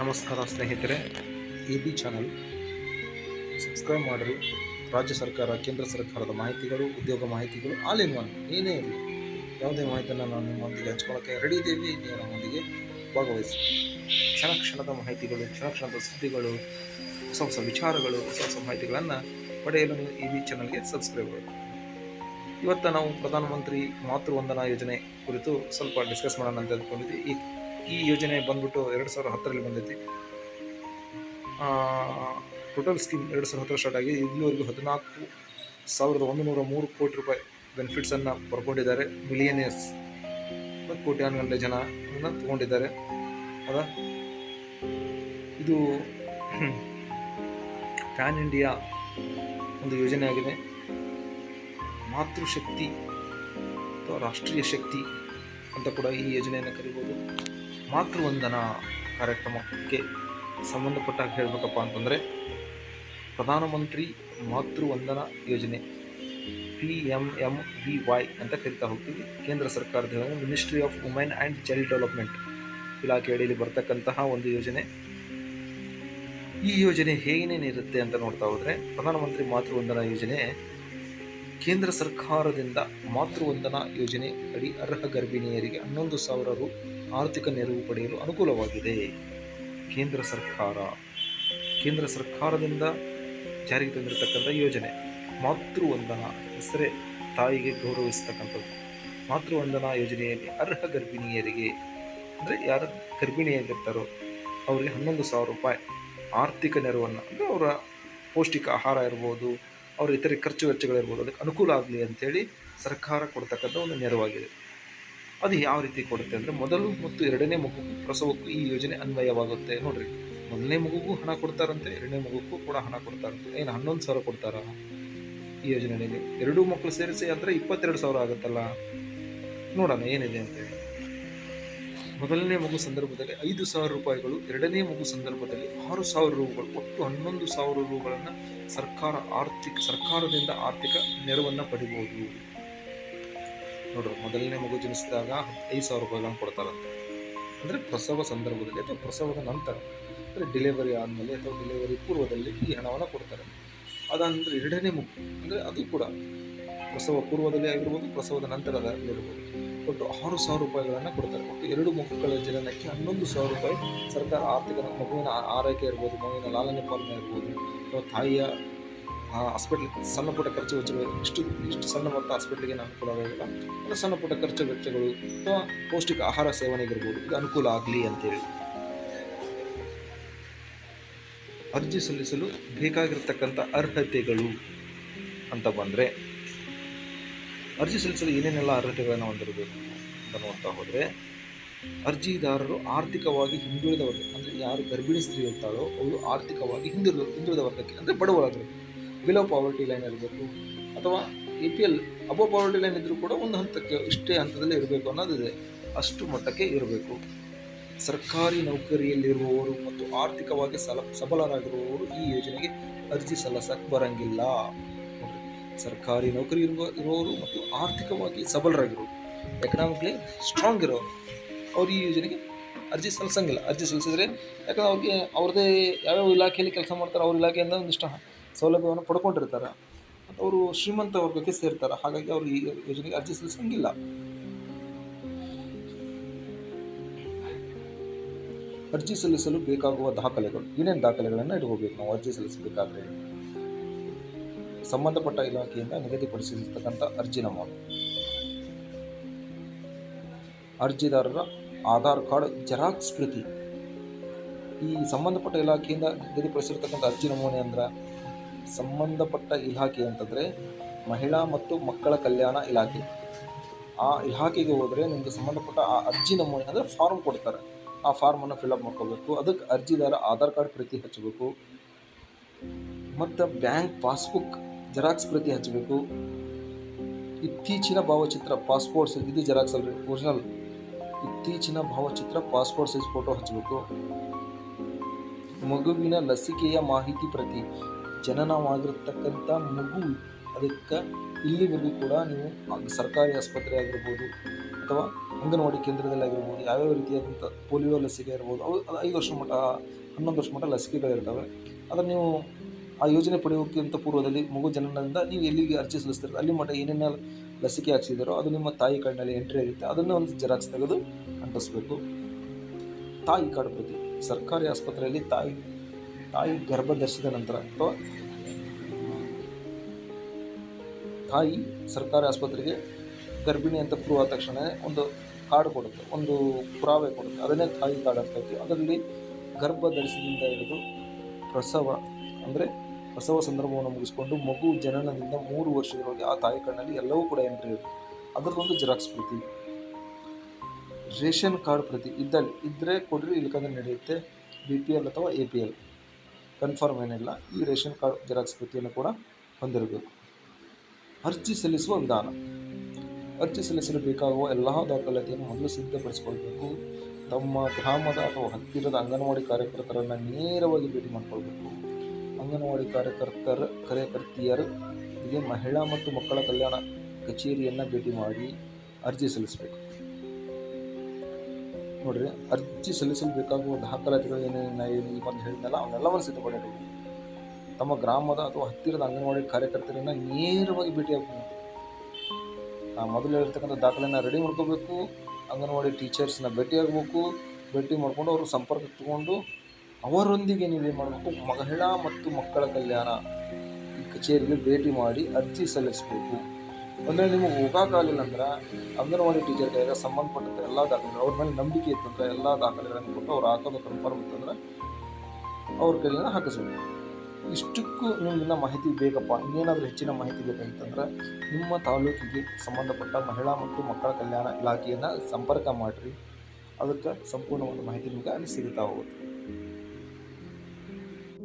ನಮಸ್ಕಾರ ಸ್ನೇಹಿತರೆ, A B channel. Subscribe ಮಾಡಿರಿ. ರಾಜ್ಯ ಸರ್ಕಾರ, ಕೇಂದ್ರ ಸರ್ಕಾರದ ಮಾಹಿತಿಗಳು, ಉದ್ಯೋಗ ಮಾಹಿತಿಗಳು ಆಲ್ ಇನ್ ಒನ್ ಏನೇ ಇರಲಿ. ಯಾವುದೇ ಮಾಹಿತಿಯನ್ನು ನಾವು ನಿಮ್ಮೊಂದಿಗೆ ಹಂಚ್ಕೊಳ್ಳೋಕ್ಕೆ ರೆಡಿ ಇದ್ದೀವಿ. ನೀವು ನಮ್ಮೊಂದಿಗೆ ಭಾಗವಹಿಸಿ. ಕ್ಷಣ ಕ್ಷಣದ ಮಾಹಿತಿಗಳು ಕ್ಷಣ ಕ್ಷಣದ ಸುದ್ದಿಗಳು, ಹೊಸ ಹೊಸ ವಿಚಾರಗಳು, ಹೊಸ ಹೊಸ ಮಾಹಿತಿಗಳನ್ನು ಪಡೆಯಲು ನೀವು ಇ ಬಿ ಚಾನಲ್ಗೆ ಸಬ್ಸ್ಕ್ರೈಬ್ ಮಾಡಿ. ಇವತ್ತು ನಾವು ಪ್ರಧಾನಮಂತ್ರಿ ಮಾತೃವಂದನಾ ಯೋಜನೆ ಕುರಿತು ಸ್ವಲ್ಪ ಡಿಸ್ಕಸ್ ಮಾಡೋಣ ಅಂತ ಅಂದ್ಕೊಂಡಿದ್ವಿ. ಈ ಈ ಯೋಜನೆ ಬಂದ್ಬಿಟ್ಟು ಎರಡು ಸಾವಿರ ಹತ್ತರಲ್ಲಿ ಬಂದೈತಿ. ಟೋಟಲ್ ಸ್ಕೀಮ್ ಎರಡು ಸಾವಿರ ಹತ್ತರ ಸ್ಟಾರ್ಟ್ ಆಗಿ ಇಲ್ಲಿವರೆಗೂ ಹದಿನಾಲ್ಕು ಸಾವಿರದ ಒಂದುನೂರ ಮೂರು ಕೋಟಿ ರೂಪಾಯಿ ಬೆನಿಫಿಟ್ಸನ್ನು ಪಡ್ಕೊಂಡಿದ್ದಾರೆ. ಮಿಲಿಯನಿಯರ್ಸ್ ಗಂಟೆ ಜನ ತೊಗೊಂಡಿದ್ದಾರೆ. ಅದ? ಇದು ಪ್ಯಾನ್ ಇಂಡಿಯಾ ಒಂದು ಯೋಜನೆ ಆಗಿದೆ. ಮಾತೃಶಕ್ತಿ ಅಥವಾ ರಾಷ್ಟ್ರೀಯ ಶಕ್ತಿ ಅಂತ ಕೂಡ ಈ ಯೋಜನೆಯನ್ನು ಕರಿಬೋದು. ಮಾತೃವಂದನಾ ಕಾರ್ಯಕ್ರಮಕ್ಕೆ ಸಂಬಂಧಪಟ್ಟಾಗ ಹೇಳಬೇಕಪ್ಪ ಅಂತಂದರೆ, ಪ್ರಧಾನಮಂತ್ರಿ ಮಾತೃವಂದನಾ ಯೋಜನೆ, P M M V Y ಅಂತ ಕರಿತಾ ಹೋಗ್ತೀವಿ. ಕೇಂದ್ರ ಸರ್ಕಾರದ ministry of women and child development ಇಲಾಖೆ ಅಡಿಯಲ್ಲಿ ಬರ್ತಕ್ಕಂತಹ ಒಂದು ಯೋಜನೆ. ಈ ಯೋಜನೆ ಹೇಗೇನೇನಿರುತ್ತೆ ಅಂತ ನೋಡ್ತಾ ಹೋದರೆ, ಪ್ರಧಾನಮಂತ್ರಿ ಮಾತೃವಂದನಾ ಯೋಜನೆ ಕೇಂದ್ರ ಸರ್ಕಾರದಿಂದ ಮಾತೃವಂದನಾ ಯೋಜನೆ ಅಡಿ ಅರ್ಹ ಗರ್ಭಿಣಿಯರಿಗೆ ಹನ್ನೊಂದು ಸಾವಿರ ರು ಆರ್ಥಿಕ ನೆರವು ಪಡೆಯಲು ಅನುಕೂಲವಾಗಿದೆ. ಕೇಂದ್ರ ಸರ್ಕಾರ, ಕೇಂದ್ರ ಸರ್ಕಾರದಿಂದ ಜಾರಿಗೆ ತಂದಿರತಕ್ಕಂಥ ಯೋಜನೆ, ಮಾತೃವಂದನಾ ಹೆಸರೇ ತಾಯಿಗೆ ಗೌರವಿಸ್ತಕ್ಕಂಥದ್ದು. ಮಾತೃವಂದನಾ ಯೋಜನೆಯಲ್ಲಿ ಅರ್ಹ ಗರ್ಭಿಣಿಯರಿಗೆ, ಅಂದರೆ ಯಾರು ಗರ್ಭಿಣಿಯಾಗಿರ್ತಾರೋ ಅವರಿಗೆ ಹನ್ನೊಂದು ಸಾವಿರ ರೂಪಾಯಿ ಆರ್ಥಿಕ ನೆರವನ್ನು, ಅಂದರೆ ಅವರ ಪೌಷ್ಟಿಕ ಆಹಾರ ಇರ್ಬೋದು ಅವರ ಇತರೆ ಖರ್ಚು ವೆಚ್ಚಗಳಿರ್ಬೋದು, ಅದಕ್ಕೆ ಅನುಕೂಲ ಆಗಲಿ ಅಂತೇಳಿ ಸರ್ಕಾರ ಕೊಡ್ತಕ್ಕಂಥ ಒಂದು ನೆರವಾಗಿದೆ. ಅದು ಯಾವ ರೀತಿ ಕೊಡುತ್ತೆ ಅಂದರೆ ಮೊದಲು ಮತ್ತು ಎರಡನೇ ಮಗು ಪ್ರಸವಕ್ಕೂ ಈ ಯೋಜನೆ ಅನ್ವಯವಾಗುತ್ತೆ. ನೋಡ್ರಿ, ಮೊದಲನೇ ಮಗುಗೂ ಹಣ ಕೊಡ್ತಾರಂತೆ, ಎರಡನೇ ಮಗುಗೂ ಕೂಡ ಹಣ ಕೊಡ್ತಾರಂತೆ. ಏನು ಹನ್ನೊಂದು ಸಾವಿರ ಕೊಡ್ತಾರ ಈ ಯೋಜನೆಯಲ್ಲಿ? ಎರಡೂ ಮಕ್ಕಳು ಸೇರಿಸಿ ಅಂದರೆ ಇಪ್ಪತ್ತೆರಡು ಸಾವಿರ ಆಗುತ್ತಲ್ಲ? ನೋಡೋಣ ಏನಿದೆ ಅಂತೇಳಿ. ಮೊದಲನೇ ಮಗು ಸಂದರ್ಭದಲ್ಲಿ ಐದು ಸಾವಿರ ರೂಪಾಯಿಗಳು, ಎರಡನೇ ಮಗು ಸಂದರ್ಭದಲ್ಲಿ ಆರು ಸಾವಿರ ರೂಗಳು ಒಟ್ಟು ಹನ್ನೊಂದು ಸಾವಿರ ರೂಗಳನ್ನು ಸರ್ಕಾರ ಆರ್ಥಿಕ, ಸರ್ಕಾರದಿಂದ ಆರ್ಥಿಕ ನೆರವನ್ನು ಪಡಿಬೋದು. ನೋಡ್ರಿ, ಮೊದಲನೇ ಮಗು ಜನಿಸಿದಾಗ ಐದು ಸಾವಿರ ರೂಪಾಯಿಗಳನ್ನು ಕೊಡ್ತಾರಂತೆ. ಅಂದರೆ ಪ್ರಸವ ಸಂದರ್ಭದಲ್ಲಿ ಅಥವಾ ಪ್ರಸವದ ನಂತರ, ಅಂದರೆ ಡೆಲಿವರಿ ಆದಮೇಲೆ ಅಥವಾ ಡೆಲಿವರಿ ಪೂರ್ವದಲ್ಲಿ ಈ ಹಣವನ್ನು ಕೊಡ್ತಾರೆ. ಅದಂದರೆ ಎರಡನೇ ಮಗು, ಅಂದರೆ ಅದು ಕೂಡ ಪ್ರಸವ ಪೂರ್ವದಲ್ಲಿ ಆಗಿರ್ಬೋದು, ಪ್ರಸವದ ನಂತರದಲ್ಲಿರ್ಬೋದು ಒಟ್ಟು ಆರು ಸಾವಿರ ರೂಪಾಯಿಗಳನ್ನು ಕೊಡ್ತಾರೆ. ಒಟ್ಟು ಎರಡು ಮಕ್ಕಳ ಜನನಕ್ಕೆ ಹನ್ನೊಂದು ಸಾವಿರ ರೂಪಾಯಿ ಸರ್ಕಾರ ಆರ್ಥಿಕ ಮಗುವಿನ ಆರೈಕೆ ಇರ್ಬೋದು, ಮಗುವಿನ ಲಾಲನೆ ಪಾಲನೆ ಇರ್ಬೋದು, ಅಥವಾ ತಾಯಿಯ ಹಾಸ್ಪಿಟ್ಲ್ ಸಣ್ಣ ಪುಟ್ಟ ಖರ್ಚು ವೆಚ್ಚಗಳು ಇಷ್ಟು ಇಷ್ಟು ಸಣ್ಣ ಮೊತ್ತ ಹಾಸ್ಪಿಟ್ಲಿಗೆ ನಾನು ಕೊಡೋದಿಲ್ಲ ಅಂದರೆ ಸಣ್ಣ ಪುಟ್ಟ ಖರ್ಚು ವೆಚ್ಚಗಳು ಅಥವಾ ಪೌಷ್ಟಿಕ ಆಹಾರ ಸೇವನೆಗಿರ್ಬೋದು ಇದು ಅನುಕೂಲ ಆಗಲಿ ಅಂತೇಳಿ. ಅರ್ಜಿ ಸಲ್ಲಿಸಲು ಬೇಕಾಗಿರ್ತಕ್ಕಂಥ ಅರ್ಹತೆಗಳು ಅಂತ ಬಂದರೆ, ಅರ್ಜಿ ಸಲ್ಲಿಸಲು ಏನೇನೆಲ್ಲ ಅರ್ಹತೆಗಳನ್ನು ಹೊಂದಿರಬೇಕು ಅಂತ ನೋಡ್ತಾ ಹೋದರೆ, ಅರ್ಜಿದಾರರು ಆರ್ಥಿಕವಾಗಿ ಹಿಂದುಳಿದ ವರ್ಗ, ಅಂದರೆ ಯಾರು ಗರ್ಭಿಣಿ ಸ್ತ್ರೀ ಇರ್ತಾಳೋ ಅವರು ಆರ್ಥಿಕವಾಗಿ ಹಿಂದುಳಿದ ಹಿಂದುಳಿದ ವರ್ಗಕ್ಕೆ, ಅಂದರೆ ಬಡವರಾಗಬೇಕು ಬಿಲೋ ಪಾವರ್ಟಿ ಲೈನ್ ಇರಬೇಕು ಅಥವಾ A P L above poverty line ಇದ್ದರೂ ಕೂಡ ಒಂದು ಹಂತಕ್ಕೆ ಇಷ್ಟೇ ಹಂತದಲ್ಲಿ ಇರಬೇಕು ಅನ್ನೋದಿದೆ. ಅಷ್ಟು ಮಟ್ಟಕ್ಕೆ ಇರಬೇಕು. ಸರ್ಕಾರಿ ನೌಕರಿಯಲ್ಲಿರುವವರು ಮತ್ತು ಆರ್ಥಿಕವಾಗಿ ಸಲ, ಸಬಲರಾಗಿರುವವರು ಈ ಯೋಜನೆಗೆ ಅರ್ಜಿ ಸಲ್ಲಿಸಕ್ಕೆ ಬರಂಗಿಲ್ಲ. ಸರ್ಕಾರಿ ನೌಕರಿ ಇರುವ, ಇರುವವರು ಮತ್ತು ಆರ್ಥಿಕವಾಗಿ ಸಬಲರಾಗಿರೋರು ಎಕನಾಮಿಕ್ಲಿ ಸ್ಟ್ರಾಂಗ್ ಇರೋರು ಅವ್ರು ಈ ಯೋಜನೆಗೆ ಅರ್ಜಿ ಸಲ್ಲಿಸಂಗಿಲ್ಲ. ಅರ್ಜಿ ಸಲ್ಲಿಸಿದ್ರೆ ಯಾಕಂದ್ರೆ ಅವ್ರಿಗೆ, ಅವ್ರದ್ದೇ ಯಾವ್ಯಾವ ಇಲಾಖೆಯಲ್ಲಿ ಕೆಲಸ ಮಾಡ್ತಾರೆ ಅವ್ರ ಇಲಾಖೆಯಿಂದ ಒಂದಿಷ್ಟು ಸೌಲಭ್ಯವನ್ನು ಪಡ್ಕೊಂಡಿರ್ತಾರೆ. ಅವರು ಶ್ರೀಮಂತ ವರ್ಗಕ್ಕೆ ಸೇರ್ತಾರೆ. ಹಾಗಾಗಿ ಅವರು ಈ ಯೋಜನೆಗೆ ಅರ್ಜಿ ಸಲ್ಲಿಸಂಗಿಲ್ಲ. ಅರ್ಜಿ ಸಲ್ಲಿಸಲು ಬೇಕಾಗುವ ದಾಖಲೆಗಳು, ಏನೇನು ದಾಖಲೆಗಳನ್ನು ಇಟ್ಕೋಬೇಕು ನಾವು ಅರ್ಜಿ ಸಲ್ಲಿಸಬೇಕಾದ್ರೆ? ಸಂಬಂಧಪಟ್ಟ ಇಲಾಖೆಯಿಂದ ನಿಗದಿಪಡಿಸಿರ್ತಕ್ಕಂಥ ಅರ್ಜಿ ನಮೂನೆ. ಅರ್ಜಿದಾರರ ಆಧಾರ್ ಕಾರ್ಡ್ ಜೆರಾಕ್ಸ್ ಪ್ರತಿ. ಈ ಸಂಬಂಧಪಟ್ಟ ಇಲಾಖೆಯಿಂದ ನಿಗದಿಪಡಿಸಿರ್ತಕ್ಕಂಥ ಅರ್ಜಿ ನಮೂನೆ ಅಂದ್ರೆ ಸಂಬಂಧಪಟ್ಟ ಇಲಾಖೆ ಅಂತಂದರೆ ಮಹಿಳಾ ಮತ್ತು ಮಕ್ಕಳ ಕಲ್ಯಾಣ ಇಲಾಖೆ. ಆ ಇಲಾಖೆಗೆ ಹೋದರೆ ನಿಮಗೆ ಸಂಬಂಧಪಟ್ಟ ಆ ಅರ್ಜಿ ನಮೂನೆ ಅಂದರೆ ಫಾರ್ಮ್ ಕೊಡ್ತಾರೆ. ಆ ಫಾರ್ಮನ್ನು ಫಿಲಪ್ ಮಾಡ್ಕೋಬೇಕು. ಅದಕ್ಕೆ ಅರ್ಜಿದಾರ ಆಧಾರ್ ಕಾರ್ಡ್ ಪ್ರತಿ ಹಚ್ಚಬೇಕು ಮತ್ತು ಬ್ಯಾಂಕ್ ಪಾಸ್ಬುಕ್ ಜೆರಾಕ್ಸ್ ಪ್ರತಿ ಹಚ್ಚಬೇಕು ಇತ್ತೀಚಿನ ಭಾವಚಿತ್ರ ಪಾಸ್ಪೋರ್ಟ್ ಸೈಜ್ ಇದು ಜೆರಾಕ್ಸ್ ಅಲ್ಲಿ ಒರಿಜಿನಲ್ ಇತ್ತೀಚಿನ ಭಾವಚಿತ್ರ ಪಾಸ್ಪೋರ್ಟ್ ಸೈಜ್ ಫೋಟೋ ಹಚ್ಚಬೇಕು ಮಗುವಿನ ಲಸಿಕೆಯ ಮಾಹಿತಿ ಪ್ರತಿ ಜನನವಾಗಿರ್ತಕ್ಕಂಥ ಮಗು, ಅದಕ್ಕೆ ಇಲ್ಲಿವರೆಗೂ ಕೂಡ ನೀವು ಸರ್ಕಾರಿ ಆಸ್ಪತ್ರೆ ಆಗಿರ್ಬೋದು ಅಥವಾ ಅಂಗನವಾಡಿ ಕೇಂದ್ರದಲ್ಲಾಗಿರ್ಬೋದು ಯಾವ್ಯಾವ ರೀತಿಯಾದಂಥ ಪೋಲಿಯೋ ಲಸಿಕೆ ಇರ್ಬೋದು, ಅವು ಐದು ವರ್ಷ ಮಟ್ಟ, ಹನ್ನೊಂದು ವರ್ಷ ಮಟ್ಟ ಲಸಿಕೆಗಳಿರ್ತವೆ ಅದನ್ನು ನೀವು ಆ ಯೋಜನೆ ಪಡೆಯೋಕ್ಕಿಂತ ಪೂರ್ವದಲ್ಲಿ ಮಗು ಜನನದಿಂದ ನೀವು ಎಲ್ಲಿಗೆ ಅರ್ಜಿ ಸಲ್ಲಿಸ್ತೀರ, ಅಲ್ಲಿ ಮಟ್ಟ ಏನೇನು ಲಸಿಕೆ ಹಾಕ್ಸಿದಾರೋ ಅದು ನಿಮ್ಮ ತಾಯಿ ಕಾರ್ಡ್ನಲ್ಲಿ ಎಂಟ್ರಿ ಆಗುತ್ತೆ, ಅದನ್ನು ಒಂದು ಜೆರಾಕ್ಸ್ ತೆಗೆದು ಅಂಟಿಸ್ಬೇಕು. ತಾಯಿ ಕಾರ್ಡ್ ಪ್ರತಿ, ಸರ್ಕಾರಿ ಆಸ್ಪತ್ರೆಯಲ್ಲಿ ತಾಯಿ ತಾಯಿ ಗರ್ಭ ಧರಿಸಿದ ನಂತರ ಅಥವಾ ತಾಯಿ ಸರ್ಕಾರಿ ಆಸ್ಪತ್ರೆಗೆ ಗರ್ಭಿಣಿ ಅಂತ ಪ್ರೂವ್ ಆದ ತಕ್ಷಣ ಒಂದು ಕಾರ್ಡ್ ಕೊಡುತ್ತೆ, ಒಂದು ಪುರಾವೆ ಕೊಡುತ್ತೆ. ಅದನ್ನೇ ತಾಯಿ ಕಾರ್ಡ್ ಅಂತ ಹೇಳ್ತೀವಿ. ಅದರಲ್ಲಿ ಗರ್ಭ ಧರಿಸಿದಿಂದ ಹಿಡಿದು ಪ್ರಸವ ಅಂದರೆ ಪ್ರಸವ ಸಂದರ್ಭವನ್ನು ಮುಗಿಸ್ಕೊಂಡು ಮಗು ಜನನದಿಂದ ಮೂರು ವರ್ಷದೊಳಗೆ ಆ ತಾಯಿ ಕಾರ್ಡ್ನಲ್ಲಿ ಎಲ್ಲವೂ ಕೂಡ ಎಂಟ್ರಿ ಇರುತ್ತೆ. ಅದರದೊಂದು ಜೆರಾಕ್ಸ್ ಪ್ರತಿ, ರೇಷನ್ ಕಾರ್ಡ್ ಪ್ರತಿ ಇದ್ದಲ್ಲಿ ಇದ್ದರೆ ಕೊಡ್ರಿ ಇಲ್ಲಕಂದ್ರೆ ನಡೆಯುತ್ತೆ ಬಿ ಪಿ ಎಲ್ ಅಥವಾ ಎ ಪಿ ಎಲ್ ಕನ್ಫರ್ಮ್ ಏನಿಲ್ಲ, ಈ ರೇಷನ್ ಕಾರ್ಡ್ ಜೆರಾಕ್ಸ್ ಪ್ರತಿಯನ್ನು ಕೂಡ ಹೊಂದಿರಬೇಕು. ಅರ್ಜಿ ಸಲ್ಲಿಸುವ ವಿಧಾನ. ಅರ್ಜಿ ಸಲ್ಲಿಸಲು ಬೇಕಾಗುವ ಎಲ್ಲ ದಾಖಲಾತಿಯನ್ನು ಮೊದಲು ಸಿದ್ಧಪಡಿಸಿಕೊಳ್ಬೇಕು. ತಮ್ಮ ಗ್ರಾಮದ ಅಥವಾ ಹತ್ತಿರದ ಅಂಗನವಾಡಿ ಕಾರ್ಯಕರ್ತರನ್ನು ನೇರವಾಗಿ ಭೇಟಿ ಮಾಡಿಕೊಳ್ಬೇಕು. ಅಂಗನವಾಡಿ ಕಾರ್ಯಕರ್ತರ, ಕಾರ್ಯಕರ್ತಿಯರು, ಹೀಗೆ ಮಹಿಳಾ ಮತ್ತು ಮಕ್ಕಳ ಕಲ್ಯಾಣ ಕಚೇರಿಯನ್ನು ಭೇಟಿ ಮಾಡಿ ಅರ್ಜಿ ಸಲ್ಲಿಸಬೇಕು. ನೋಡ್ರಿ, ಅರ್ಜಿ ಸಲ್ಲಿಸಲು ಬೇಕಾಗುವ ದಾಖಲಾತಿಗಳು ಏನೇನು ಈ ಬಂದು ಹೇಳಿದ್ನಲ್ಲ, ಅವನ್ನೆಲ್ಲವನ್ನು ಸಿದ್ಧಪಡಿರಬೇಕು ತಮ್ಮ ಗ್ರಾಮದ ಅಥವಾ ಹತ್ತಿರದ ಅಂಗನವಾಡಿ ಕಾರ್ಯಕರ್ತರನ್ನು ನೇರವಾಗಿ ಭೇಟಿಯಾಗಬೇಕು ಆ ಮೊದಲು ಹೇಳಿರ್ತಕ್ಕಂಥ ದಾಖಲೆನ ರೆಡಿ ಮಾಡ್ಕೋಬೇಕು, ಅಂಗನವಾಡಿ ಟೀಚರ್ಸ್ನ ಭೇಟಿಯಾಗಬೇಕು ಭೇಟಿ ಮಾಡಿಕೊಂಡು ಅವರು ಸಂಪರ್ಕ ತಗೊಂಡು ಅವರೊಂದಿಗೆ ನೀವೇನು ಮಾಡಬೇಕು, ಮಹಿಳಾ ಮತ್ತು ಮಕ್ಕಳ ಕಲ್ಯಾಣ ಈ ಕಚೇರಿಗೆ ಭೇಟಿ ಮಾಡಿ ಅರ್ಜಿ ಸಲ್ಲಿಸಬೇಕು. ಅಂದರೆ ನಿಮಗೆ ಹೋಗೋಕ್ಕಾಗಲಿಲ್ಲ ಅಂದ್ರೆ ಅಂಗನವಾಡಿ ಟೀಚರ್ ಕೈಯಾಗ ಸಂಬಂಧಪಟ್ಟಂಥ ಎಲ್ಲ ದಾಖಲೆ ಅವ್ರ ಮೇಲೆ ನಂಬಿಕೆ ಇತ್ತಂದ್ರೆ ಎಲ್ಲ ದಾಖಲೆಗಳನ್ನು ಕೊಟ್ಟು ಅವ್ರು ಹಾಕೋದು ಕನ್ಫರ್ಮ್ ಇತ್ತಂದ್ರೆ ಅವ್ರ ಕೈಲಿಂದ ಹಾಕಿಸ್ಬೇಕು. ಇಷ್ಟಕ್ಕೂ ನಿಮ್ಗಿನ್ನ ಮಾಹಿತಿ ಬೇಕಪ್ಪ, ಇನ್ನೇನಾದರೂ ಹೆಚ್ಚಿನ ಮಾಹಿತಿ ಬೇಕಂತಂದ್ರೆ ನಿಮ್ಮ ತಾಲೂಕಿಗೆ ಸಂಬಂಧಪಟ್ಟ ಮಹಿಳಾ ಮತ್ತು ಮಕ್ಕಳ ಕಲ್ಯಾಣ ಇಲಾಖೆಯನ್ನು ಸಂಪರ್ಕ ಮಾಡಿರಿ. ಅದಕ್ಕೆ ಸಂಪೂರ್ಣವಾದ ಮಾಹಿತಿ ನಿಮಗೆ ಅಲ್ಲಿ ಸಿಗುತ್ತಾ ಹೋಗುತ್ತೆ.